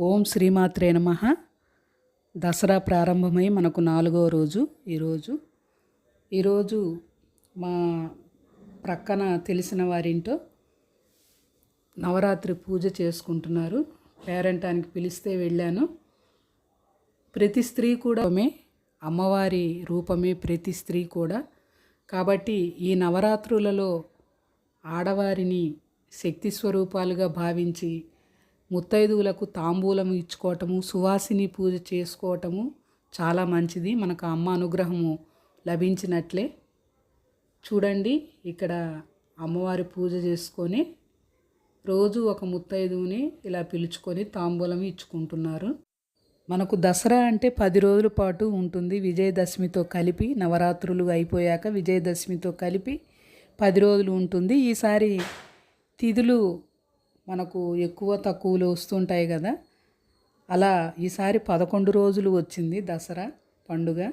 ఓం శ్రీమాత్రే నమ. దసరా ప్రారంభమై మనకు నాలుగో రోజు ఈరోజు. ఈరోజు మా ప్రక్కన తెలిసిన వారింటో నవరాత్రి పూజ చేసుకుంటున్నారు. పేరంటానికి పిలిస్తే వెళ్ళాను. ప్రతి స్త్రీ కూడా అమ్మవారి రూపమే ప్రతి స్త్రీ కూడా. కాబట్టి ఈ నవరాత్రులలో ఆడవారిని శక్తి స్వరూపాలుగా భావించి ముత్తైదువులకు తాంబూలం ఇచ్చుకోవటము సువాసిని పూజ చేసుకోవటము చాలా మంచిది. మనకు అమ్మ అనుగ్రహము లభించినట్లే. చూడండి ఇక్కడ అమ్మవారి పూజ చేసుకొని రోజు ఒక ముత్తైదువుని ఇలా పిలుచుకొని తాంబూలం ఇచ్చుకుంటున్నారు. మనకు దసరా అంటే పది రోజుల పాటు ఉంటుంది. విజయదశమితో కలిపి నవరాత్రులు అయిపోయాక విజయదశమితో కలిపి పది రోజులు ఉంటుంది. ఈసారి తిథులు మనకు ఎక్కువ తక్కువలు వస్తుంటాయి కదా. అలా ఈసారి పదకొండు రోజులు వచ్చింది దసరా పండుగ.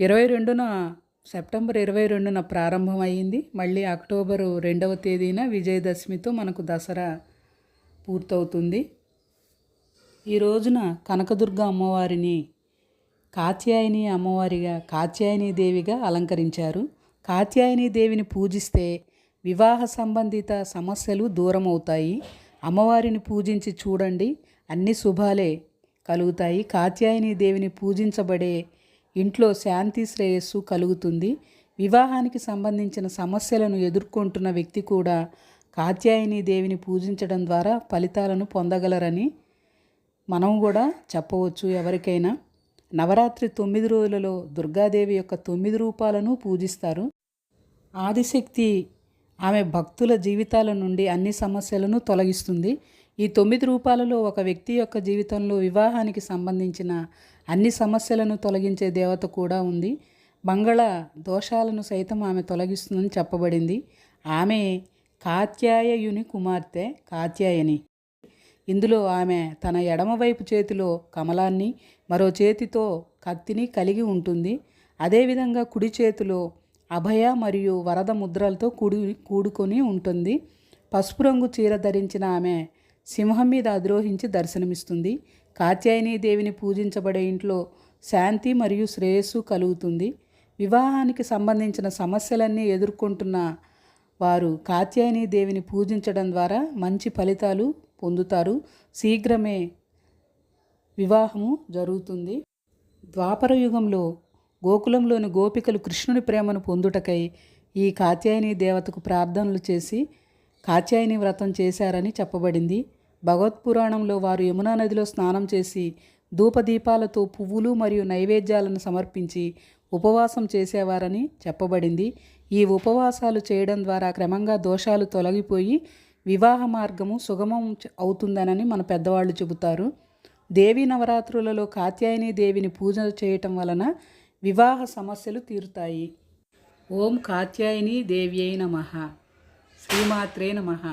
ఇరవై రెండున సెప్టెంబర్ ఇరవై రెండున ప్రారంభమైంది మళ్ళీ అక్టోబరు రెండవ తేదీన విజయదశమితో మనకు దసరా పూర్తవుతుంది. ఈ రోజున కనకదుర్గ అమ్మవారిని కాత్యాయని అమ్మవారిగా కాత్యాయని దేవిగా అలంకరించారు. కాత్యాయని దేవిని పూజిస్తే వివాహ సంబంధిత సమస్యలు దూరం అవుతాయి అమ్మవారిని పూజించి చూడండి. అన్ని శుభాలే కలుగుతాయి. కాత్యాయని దేవిని పూజించబడే ఇంట్లో శాంతి శ్రేయస్సు కలుగుతుంది. వివాహానికి సంబంధించిన సమస్యలను ఎదుర్కొంటున్న వ్యక్తి కూడా కాత్యాయని దేవిని పూజించడం ద్వారా ఫలితాలను పొందగలరని మనం కూడా చెప్పవచ్చు ఎవరికైనా. నవరాత్రి తొమ్మిది రోజులలో దుర్గాదేవి యొక్క తొమ్మిది రూపాలను పూజిస్తారు. ఆదిశక్తి ఆమె భక్తుల జీవితాల నుండి అన్ని సమస్యలను తొలగిస్తుంది. ఈ తొమ్మిది రూపాలలో ఒక వ్యక్తి యొక్క జీవితంలో వివాహానికి సంబంధించిన అన్ని సమస్యలను తొలగించే దేవత కూడా ఉంది. బంగళ దోషాలను సైతం ఆమె తొలగిస్తుందని చెప్పబడింది. ఆమె కాత్యాయయుని కుమార్తె కాత్యాయని. ఇందులో ఆమె తన ఎడమవైపు చేతిలో కమలాన్ని మరో చేతితో కత్తిని కలిగి ఉంటుంది. అదేవిధంగా కుడి చేతిలో అభయ మరియు వరద ముద్రలతో కూడి కూడుకొని ఉంటుంది. పసుపు రంగు చీర ధరించిన ఆమె సింహం మీద అధిరోహించి దర్శనమిస్తుంది. కాత్యాయని దేవిని పూజించబడే ఇంట్లో శాంతి మరియు శ్రేయస్సు కలుగుతుంది. వివాహానికి సంబంధించిన సమస్యలన్నీ ఎదుర్కొంటున్న వారు కాత్యాయని దేవిని పూజించడం ద్వారా మంచి ఫలితాలు పొందుతారు. శీఘ్రమే వివాహము జరుగుతుంది. ద్వాపర యుగంలో గోకులంలోని గోపికలు కృష్ణుని ప్రేమను పొందుటకై ఈ కాత్యాయని దేవతకు ప్రార్థనలు చేసి కాత్యాయని వ్రతం చేశారని చెప్పబడింది. భగవత్పురాణంలో వారు యమునా నదిలో స్నానం చేసి ధూపదీపాలతో పువ్వులు మరియు నైవేద్యాలను సమర్పించి ఉపవాసం చేసేవారని చెప్పబడింది. ఈ ఉపవాసాలు చేయడం ద్వారా క్రమంగా దోషాలు తొలగిపోయి వివాహ మార్గము సుగమం అవుతుందనని మన పెద్దవాళ్ళు చెబుతారు. దేవీ నవరాత్రులలో కాత్యాయని దేవిని పూజ చేయటం వలన వివాహ సమస్యలు తీరుతాయి. ఓం కాత్యాయని దేవ్యై నమ. శ్రీమాత్రే నమ.